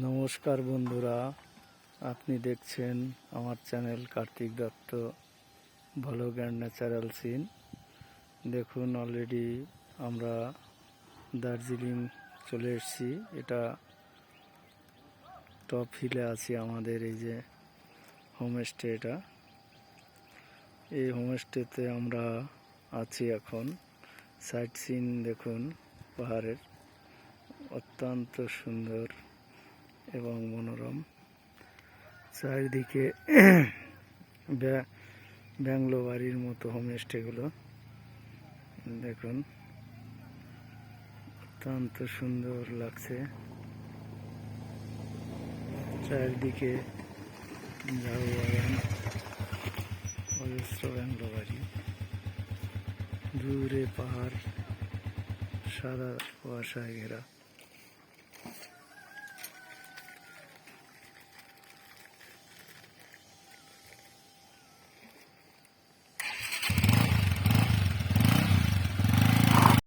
নমস্কার বন্ধুরা, আপনি দেখছেন আমার channel Kartik Dutta, vlog and natural scene দেখুন অলরেডি আমরা দার্জিলিং চলে এসেছি। এটা টপ হিলে আছি আমাদের এই যে হোমস্টে এটা এই হোমস্টেতে আমরা আছি এখন। সাইট সিন দেখুন, পাহাড়ের। অত্যন্ত সুন্দর। এবং মনোরম। চারিদিকে ব্যা- ব্যাংলো বাড়ির মতো হোমস্টেগুলো। দেখুন, অত্যন্ত সুন্দর লাগছে। চারিদিকে ঝাউ বাগান অজস্র ব্যাংলো বাড়ি দূরে পাহাড়, সাদা কুয়াশায় ঘেরা।